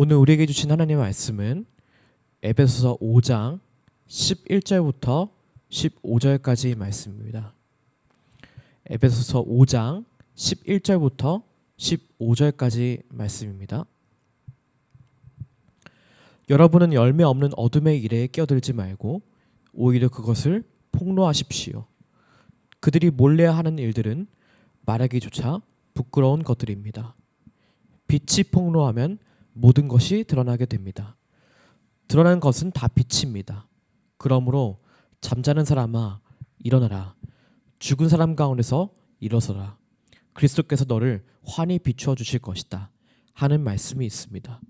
오늘 우리에게 주신 하나님의 말씀은 에베소서 5장 11절부터 15절까지 말씀입니다. 에베소서 5장 11절부터 15절까지 말씀입니다. 여러분은 열매 없는 어둠의 일에 끼어들지 말고 오히려 그것을 폭로하십시오. 그들이 몰래 하는 일들은 말하기조차 부끄러운 것들입니다. 빛이 폭로하면 모든 것이 드러나게 됩니다. 드러난 것은 다 빛입니다. 그러므로 잠자는 사람아 일어나라. 죽은 사람 가운데서 일어서라. 그리스도께서 너를 환히 비추어 주실 것이다. 하는 말씀이 있습니다.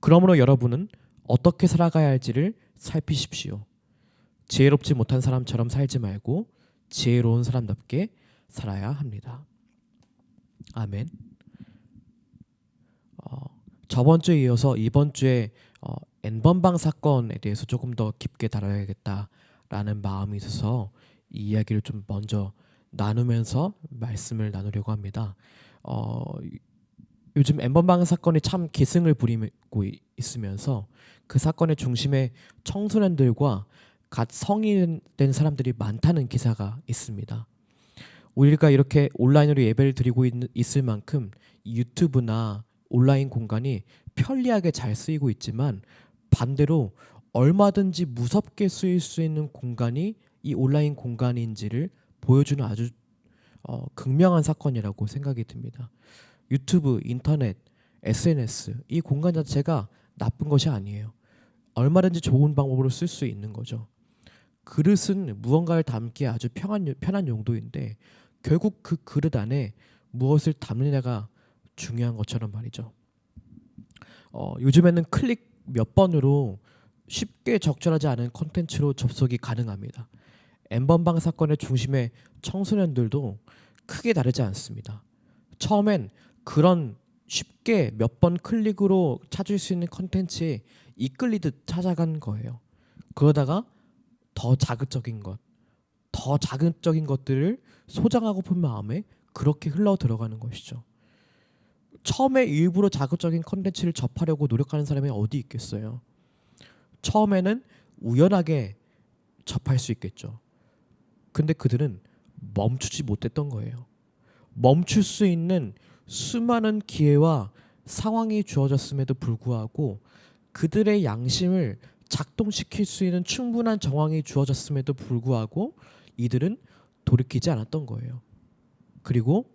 그러므로 여러분은 어떻게 살아가야 할지를 살피십시오. 지혜롭지 못한 사람처럼 살지 말고 지혜로운 사람답게 살아야 합니다. 아멘. 어, 저번 주에 이어서 이번 주에 어, N번방 사건에 대해서 조금 더 깊게 다뤄야겠다라는 마음이 있어서 이 이야기를 좀 먼저 나누면서 말씀을 나누려고 합니다. 어, 요즘 N번방 사건이 참 기승을 부리고 이- 있으면서 그 사건의 중심에 청소년들과 갓 성인 된 사람들이 많다는 기사가 있습니다. 우리가 이렇게 온라인으로 예배를 드리고 있, 있을 만큼 이 유튜브나 온라인 공간이 편리하게 잘 쓰이고 있지만 반대로 얼마든지 무섭게 쓰일 수 있는 공간이 이 온라인 공간인지를 보여주는 아주 어, 극명한 사건이라고 생각이 듭니다. 유튜브, 인터넷, SNS 이 공간 자체가 나쁜 것이 아니에요. 얼마든지 좋은 방법으로 쓸 수 있는 거죠. 그릇은 무언가를 담기에 아주 편한, 편한 용도인데 결국 그 그릇 안에 무엇을 담느냐가 중요한 것처럼 말이죠. 어, 요즘에는 클릭 몇 번으로 쉽게 적절하지 않은 콘텐츠로 접속이 가능합니다. 엠번방 사건의 중심에 청소년들도 크게 다르지 않습니다. 처음엔 그런 쉽게 몇 번 클릭으로 찾을 수 있는 콘텐츠에 이끌리듯 찾아간 거예요. 그러다가 더 자극적인 것, 더 자극적인 것들을 소장하고픈 마음에 그렇게 흘러 들어가는 것이죠. 처음에 일부러 자극적인 컨텐츠를 접하려고 노력하는 사람이 어디 있겠어요. 처음에는 우연하게 접할 수 있겠죠. 근데 그들은 멈추지 못했던 거예요. 멈출 수 있는 수많은 기회와 상황이 주어졌음에도 불구하고 그들의 양심을 작동시킬 수 있는 충분한 정황이 주어졌음에도 불구하고 이들은 돌이키지 않았던 거예요. 그리고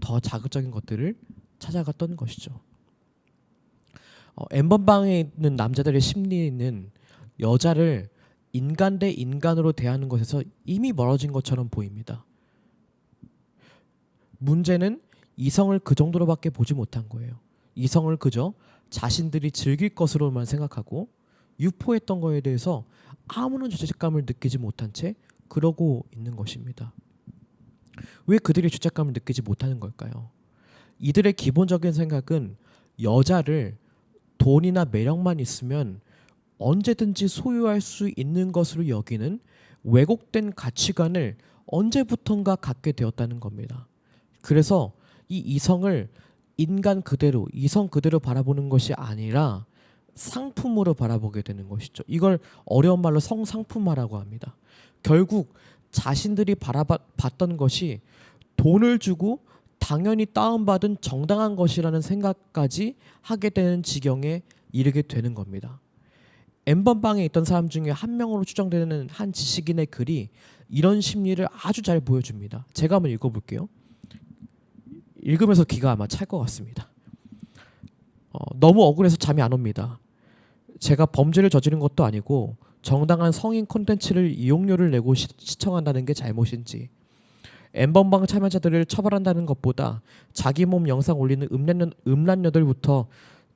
더 자극적인 것들을 찾아갔던 것이죠. 어, 엠번방에 있는 남자들의 심리는 여자를 인간 대 인간으로 대하는 것에서 이미 멀어진 것처럼 보입니다. 문제는 이성을 그 정도로밖에 보지 못한 거예요. 이성을 그저 자신들이 즐길 것으로만 생각하고 유포했던 거에 대해서 아무런 죄책감을 느끼지 못한 채 그러고 있는 것입니다. 왜 그들이 죄책감을 느끼지 못하는 걸까요? 이들의 기본적인 생각은 여자를 돈이나 매력만 있으면 언제든지 소유할 수 있는 것으로 여기는 왜곡된 가치관을 언제부턴가 갖게 되었다는 겁니다. 그래서 이 이성을 인간 그대로 이성 그대로 바라보는 것이 아니라 상품으로 바라보게 되는 것이죠. 이걸 어려운 말로 성상품화라고 합니다. 결국 자신들이 바라봤던 것이 돈을 주고 당연히 다운받은 정당한 것이라는 생각까지 하게 되는 지경에 이르게 되는 겁니다. 엠번방에 있던 사람 중에 한 명으로 추정되는 한 지식인의 글이 이런 심리를 아주 잘 보여줍니다. 제가 한번 읽어볼게요. 읽으면서 기가 아마 찰 것 같습니다. 어, 너무 억울해서 잠이 안 옵니다. 제가 범죄를 저지른 것도 아니고 정당한 성인 콘텐츠를 이용료를 내고 시, 시청한다는 게 잘못인지 엠번방 참여자들을 처벌한다는 것보다 자기 몸 영상 올리는 음란녀, 음란녀들부터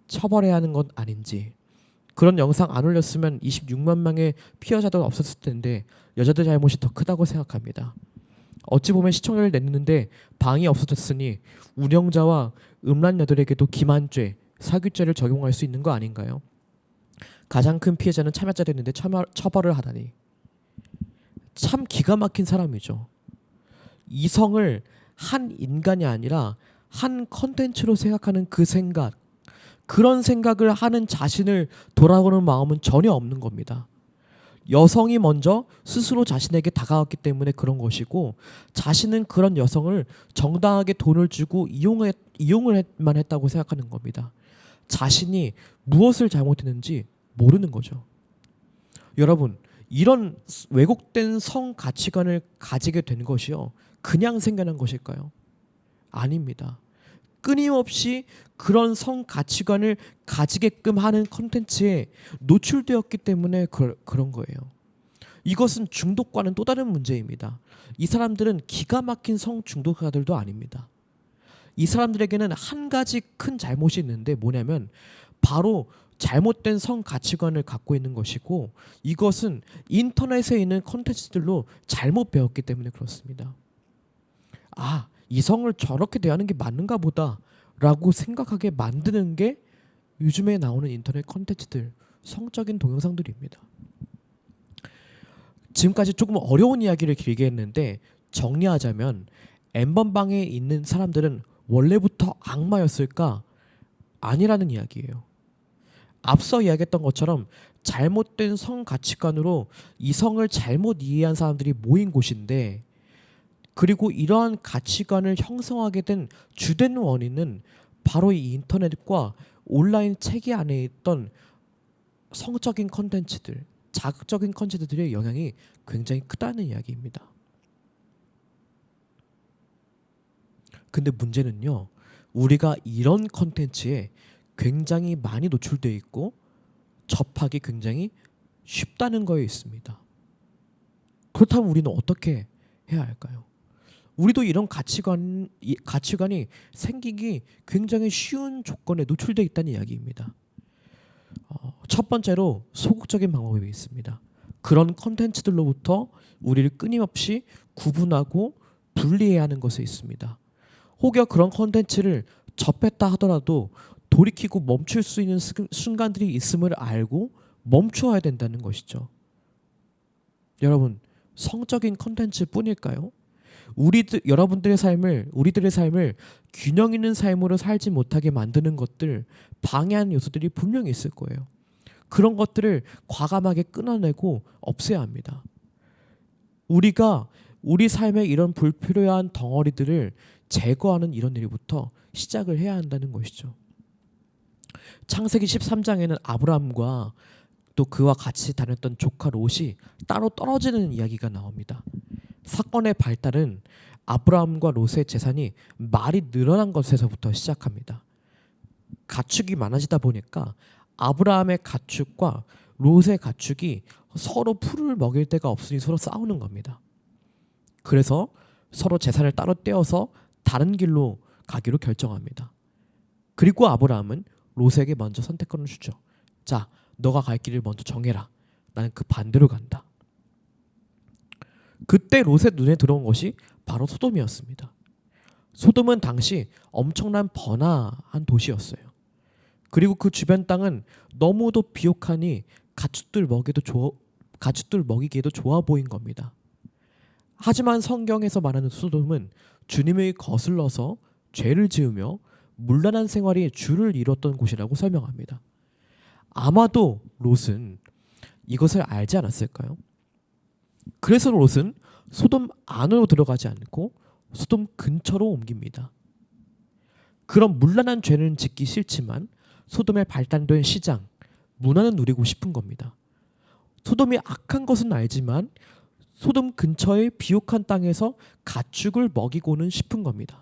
처벌해야 하는 건 아닌지 그런 영상 안 올렸으면 26만 명의 피해자도 없었을 텐데 여자들 잘못이 더 크다고 생각합니다. 어찌 보면 시청률을 냈는데 방이 없어졌으니 운영자와 음란녀들에게도 기만죄, 사규죄를 적용할 수 있는 거 아닌가요? 가장 큰 피해자는 참여자들인데 처벌, 처벌을 하다니 참 기가 막힌 사람이죠. 이성을 한 인간이 아니라 한 컨텐츠로 생각하는 그 생각 그런 생각을 하는 자신을 돌아보는 마음은 전혀 없는 겁니다. 여성이 먼저 스스로 자신에게 다가왔기 때문에 그런 것이고 자신은 그런 여성을 정당하게 돈을 주고 이용해, 이용을만 했다고 생각하는 겁니다. 자신이 무엇을 잘못했는지 모르는 거죠. 여러분 이런 왜곡된 성 가치관을 가지게 된 것이요 그냥 생겨난 것일까요? 아닙니다. 끊임없이 그런 성 가치관을 가지게끔 하는 컨텐츠에 노출되었기 때문에 그, 그런 거예요. 이것은 중독과는 또 다른 문제입니다. 이 사람들은 기가 막힌 성 중독자들도 아닙니다. 이 사람들에게는 한 가지 큰 잘못이 있는데 뭐냐면 바로 잘못된 성 가치관을 갖고 있는 것이고 이것은 인터넷에 있는 컨텐츠들로 잘못 배웠기 때문에 그렇습니다. 아, 이성을 저렇게 대하는 게 맞는가 보다라고 생각하게 만드는 게 요즘에 나오는 인터넷 컨텐츠들 성적인 동영상들입니다. 지금까지 조금 어려운 이야기를 길게 했는데 정리하자면 엠번방에 있는 사람들은 원래부터 악마였을까? 아니라는 이야기예요. 앞서 이야기했던 것처럼 잘못된 성 가치관으로 이성을 잘못 이해한 사람들이 모인 곳인데 그리고 이러한 가치관을 형성하게 된 주된 원인은 바로 이 인터넷과 온라인 체계 안에 있던 성적인 컨텐츠들, 자극적인 컨텐츠들의 영향이 굉장히 크다는 이야기입니다. 근데 문제는요. 우리가 이런 컨텐츠에 굉장히 많이 노출되어 있고 접하기 굉장히 쉽다는 거에 있습니다. 그렇다면 우리는 어떻게 해야 할까요? 우리도 이런 가치관 이 가치관이 생기기 굉장히 쉬운 조건에 노출되어 있다는 이야기입니다. 어, 첫 번째로 소극적인 방법이 있습니다. 그런 컨텐츠들로부터 우리를 끊임없이 구분하고 분리해야 하는 것이 있습니다. 혹여 그런 컨텐츠를 접했다 하더라도 돌이키고 멈출 수 있는 순간들이 있음을 알고 멈춰야 된다는 것이죠. 여러분, 성적인 컨텐츠뿐일까요? 우리들 여러분들의 삶을 우리들의 삶을 균형 있는 삶으로 살지 못하게 만드는 것들 방해하는 요소들이 분명히 있을 거예요. 그런 것들을 과감하게 끊어내고 없애야 합니다. 우리가 우리 삶의 이런 불필요한 덩어리들을 제거하는 이런 일부터 시작을 해야 한다는 것이죠. 창세기 13장에는 아브라함과 또 그와 같이 다녔던 조카 롯이 따로 떨어지는 이야기가 나옵니다. 사건의 발달은 아브라함과 롯의 재산이 말이 늘어난 것에서부터 시작합니다. 가축이 많아지다 보니까 아브라함의 가축과 롯의 가축이 서로 풀을 먹일 데가 없으니 서로 싸우는 겁니다. 그래서 서로 재산을 따로 떼어서 다른 길로 가기로 결정합니다. 그리고 아브라함은 롯에게 먼저 선택권을 주죠. 자, 너가 갈 길을 먼저 정해라. 나는 그 반대로 간다. 그때 롯의 눈에 들어온 것이 바로 소돔이었습니다. 소돔은 당시 엄청난 번화한 도시였어요. 그리고 그 주변 땅은 너무도 비옥하니 가축들 먹이도 좋아, 가축들 먹이기에도 좋아 보인 겁니다. 하지만 성경에서 말하는 소돔은 주님의 거슬러서 죄를 지으며 문란한 생활이 주를 이뤘던 곳이라고 설명합니다. 아마도 롯은 이것을 알지 않았을까요? 그래서 롯은 소돔 안으로 들어가지 않고 소돔 근처로 옮깁니다. 그런 문란한 죄는 짓기 싫지만 소돔에 발단된 시장, 문화는 누리고 싶은 겁니다. 소돔이 악한 것은 알지만 소돔 근처의 비옥한 땅에서 가축을 먹이고는 싶은 겁니다.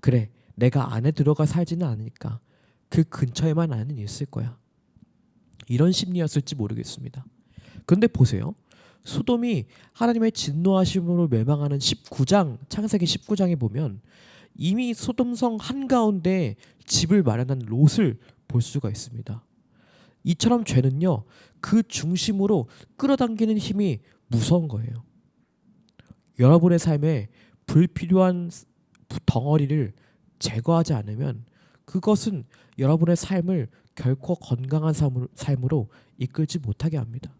그래, 내가 안에 들어가 살지는 않으니까 그 근처에만 나는 있을 거야. 이런 심리였을지 모르겠습니다. 그런데 보세요. 소돔이 하나님의 진노하심으로 멸망하는 19장 창세기 19장에 보면 이미 소돔성 한가운데 집을 마련한 롯을 볼 수가 있습니다. 이처럼 죄는요. 그 중심으로 끌어당기는 힘이 무서운 거예요. 여러분의 삶에 불필요한 덩어리를 제거하지 않으면 그것은 여러분의 삶을 결코 건강한 삶으로 이끌지 못하게 합니다.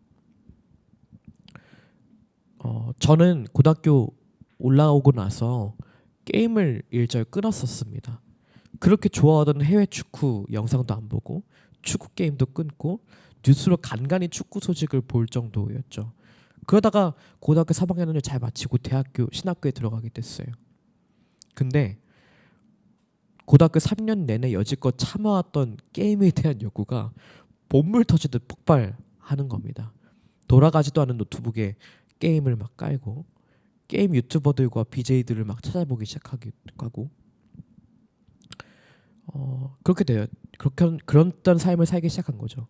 어, 저는 고등학교 올라오고 나서 게임을 일절 끊었었습니다. 그렇게 좋아하던 해외 축구 영상도 안 보고 축구 게임도 끊고 뉴스로 간간히 축구 소식을 볼 정도였죠. 그러다가 고등학교 3학년을 잘 마치고 대학교 신학교에 들어가게 됐어요. 근데 고등학교 3년 내내 여지껏 참아왔던 게임에 대한 욕구가 본물 터지듯 폭발하는 겁니다. 돌아가지도 않은 노트북에 게임을 막 깔고 게임 유튜버들과 BJ들을 막 찾아보기 시작하고 어, 그렇게 돼요. 그렇게 그런 삶을 살기 시작한 거죠.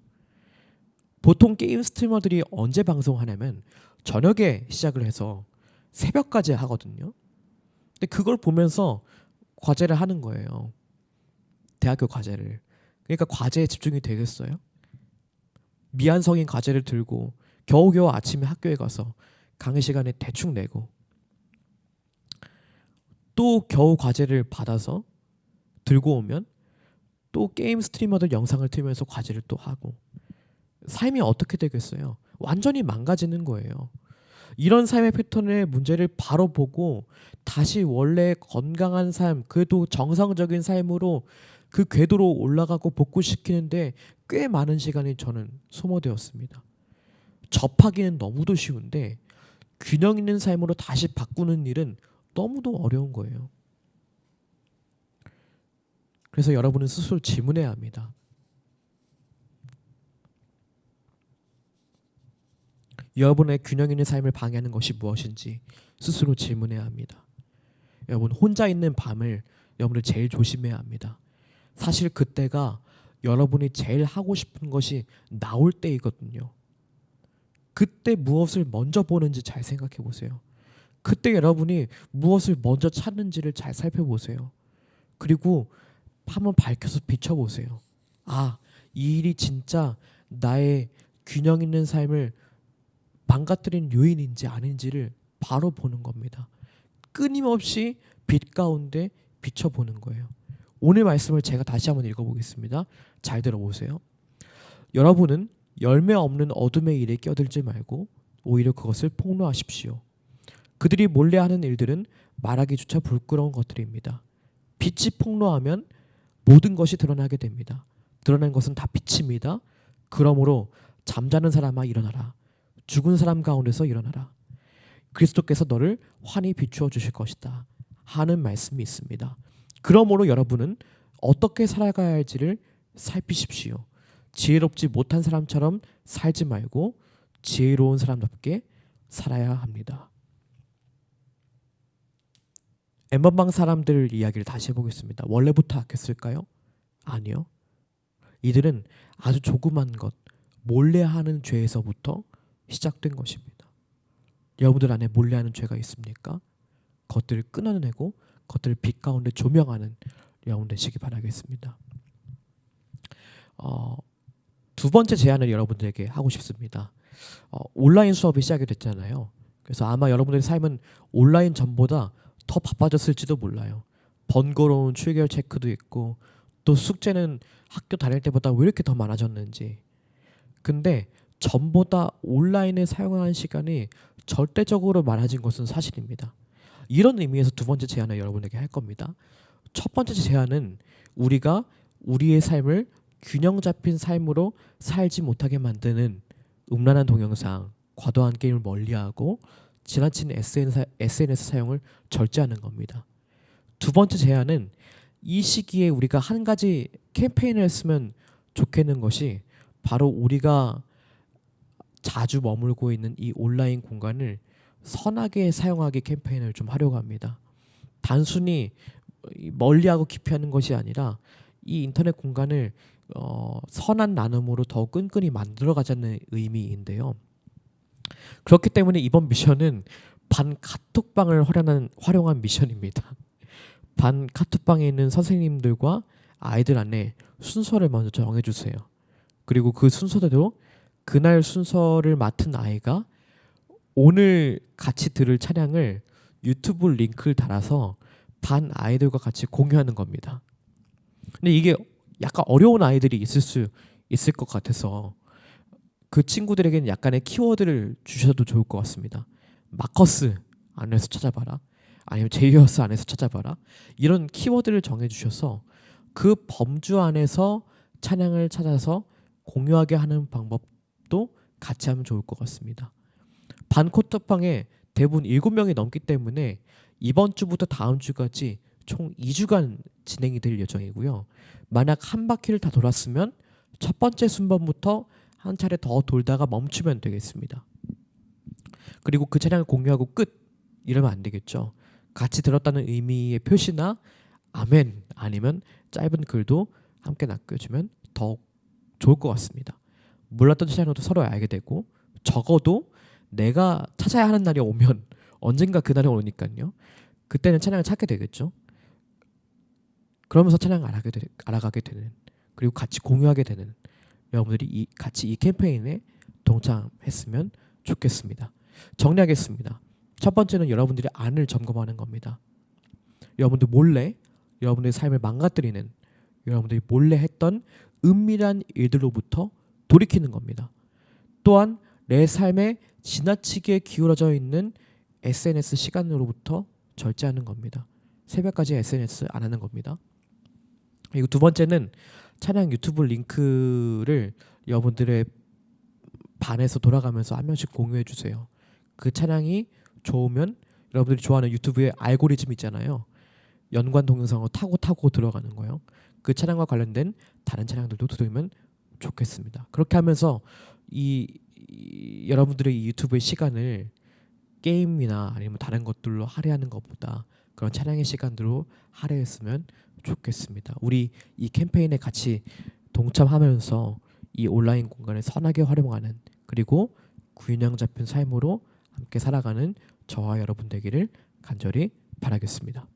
보통 게임 스트리머들이 언제 방송하냐면 저녁에 시작을 해서 새벽까지 하거든요. 근데 그걸 보면서 과제를 하는 거예요. 대학교 과제를. 그러니까 과제에 집중이 되겠어요? 미완성인 과제를 들고 겨우겨우 아침에 학교에 가서 강의 시간에 대충 내고 또 겨우 과제를 받아서 들고 오면 또 게임 스트리머들 영상을 틀면서 과제를 또 하고 삶이 어떻게 되겠어요? 완전히 망가지는 거예요. 이런 삶의 패턴의 문제를 바로 보고 다시 원래 건강한 삶, 그래도 정상적인 삶으로 그 궤도로 올라가고 복구시키는데 꽤 많은 시간이 저는 소모되었습니다. 접하기는 너무도 쉬운데 균형 있는 삶으로 다시 바꾸는 일은 너무도 어려운 거예요. 그래서 여러분은 스스로 질문해야 합니다. 여러분의 균형 있는 삶을 방해하는 것이 무엇인지 스스로 질문해야 합니다. 여러분 혼자 있는 밤을 여러분을 제일 조심해야 합니다. 사실 그때가 여러분이 제일 하고 싶은 것이 나올 때이거든요. 그때 무엇을 먼저 보는지 잘 생각해 보세요. 그때 여러분이 무엇을 먼저 찾는지를 잘 살펴보세요. 그리고 한번 밝혀서 비춰보세요. 아, 이 일이 진짜 나의 균형 있는 삶을 망가뜨린 요인인지 아닌지를 바로 보는 겁니다. 끊임없이 빛 가운데 비춰보는 거예요. 오늘 말씀을 제가 다시 한번 읽어보겠습니다. 잘 들어보세요. 여러분은 열매 없는 어둠의 일에 껴들지 말고 오히려 그것을 폭로하십시오. 그들이 몰래 하는 일들은 말하기조차 부끄러운 것들입니다. 빛이 폭로하면 모든 것이 드러나게 됩니다. 드러난 것은 다 빛입니다. 그러므로 잠자는 사람아 일어나라. 죽은 사람 가운데서 일어나라. 그리스도께서 너를 환히 비추어 주실 것이다. 하는 말씀이 있습니다. 그러므로 여러분은 어떻게 살아가야 할지를 살피십시오. 지혜롭지 못한 사람처럼 살지 말고 지혜로운 사람답게 살아야 합니다. 엠번방 사람들 이야기를 다시 해보겠습니다. 원래부터 악했을까요? 아니요. 이들은 아주 조그만 것, 몰래 하는 죄에서부터 시작된 것입니다. 여러분들 안에 몰래 하는 죄가 있습니까? 것들을 끊어내고 것들을 빛 가운데 조명하는 여러분 되시기 바라겠습니다. 어, 두 번째 제안을 여러분들에게 하고 싶습니다. 어, 온라인 수업이 시작이 됐잖아요. 그래서 아마 여러분들의 삶은 온라인 전보다 더 바빠졌을지도 몰라요. 번거로운 출결 체크도 있고 또 숙제는 학교 다닐 때보다 왜 이렇게 더 많아졌는지. 근데 전보다 온라인을 사용하는 시간이 절대적으로 많아진 것은 사실입니다. 이런 의미에서 두 번째 제안을 여러분에게 할 겁니다. 첫 번째 제안은 우리가 우리의 삶을 균형 잡힌 삶으로 살지 못하게 만드는 음란한 동영상, 과도한 게임을 멀리하고 지나친 SNS, 사용을 절제하는 겁니다. 두 번째 제안은 이 시기에 우리가 한 가지 캠페인을 했으면 좋겠는 것이 바로 우리가 자주 머물고 있는 이 온라인 공간을 선하게 사용하기 캠페인을 좀 하려고 합니다. 단순히 멀리하고 기피하는 것이 아니라 이 인터넷 공간을 어, 선한 나눔으로 더 끈끈이 만들어가자는 의미인데요. 그렇기 때문에 이번 미션은 반 카톡방을 활용한, 활용한 미션입니다. 반 카톡방에 있는 선생님들과 아이들 안에 순서를 먼저 정해주세요. 그리고 그 순서대로 그날 순서를 맡은 아이가 오늘 같이 들을 차량을 유튜브 링크를 달아서 반 아이들과 같이 공유하는 겁니다. 근데 이게 약간 어려운 아이들이 있을 수 있을 것 같아서 그 친구들에게는 약간의 키워드를 주셔도 좋을 것 같습니다. 마커스 안에서 찾아봐라. 아니면 제이어스 안에서 찾아봐라. 이런 키워드를 정해 주셔서 그 범주 안에서 찬양을 찾아서 공유하게 하는 방법 도 같이 하면 좋을 것 같습니다. 반코트방에 대부분 7명이 넘기 때문에 이번 주부터 다음 주까지 총 2주간 진행이 될 예정이고요. 만약 한 바퀴를 다 돌았으면 첫 번째 순번부터 한 차례 더 돌다가 멈추면 되겠습니다. 그리고 그 차량을 공유하고 끝 이러면 안 되겠죠. 같이 들었다는 의미의 표시나 아멘 아니면 짧은 글도 함께 남겨주면 더 좋을 것 같습니다. 몰랐던 차량도 서로 알게 되고 적어도 내가 찾아야 하는 날이 오면 언젠가 그 날이 오니까요. 그때는 찬양을 찾게 되겠죠. 그러면서 찬양을 알아가게, 되, 알아가게 되는 그리고 같이 공유하게 되는 여러분들이 이, 같이 이 캠페인에 동참했으면 좋겠습니다. 정리하겠습니다. 첫 번째는 여러분들이 안을 점검하는 겁니다. 여러분들 몰래 여러분들의 삶을 망가뜨리는 여러분들이 몰래 했던 은밀한 일들로부터 돌이키는 겁니다. 또한 내 삶에 지나치게 기울어져 있는 SNS 시간으로부터 절제하는 겁니다. 새벽까지 SNS 안 하는 겁니다. 그리고 두 번째는 찬양 유튜브 링크를 여러분들의 반에서 돌아가면서 한 명씩 공유해 주세요. 그 찬양이 좋으면 여러분들이 좋아하는 유튜브의 알고리즘 있잖아요. 연관 동영상으로 타고 타고 들어가는 거예요. 그 차량과 관련된 다른 차량들도 들으면 좋겠습니다. 그렇게 하면서 이, 이 여러분들의 이 유튜브의 시간을 게임이나 아니면 다른 것들로 할애하는 것보다 그런 차량의 시간으로 할애했으면 좋겠습니다. 우리 이 캠페인에 같이 동참하면서 이 온라인 공간을 선하게 활용하는 그리고 균형 잡힌 삶으로 함께 살아가는 저와 여러분 되기를 간절히 바라겠습니다.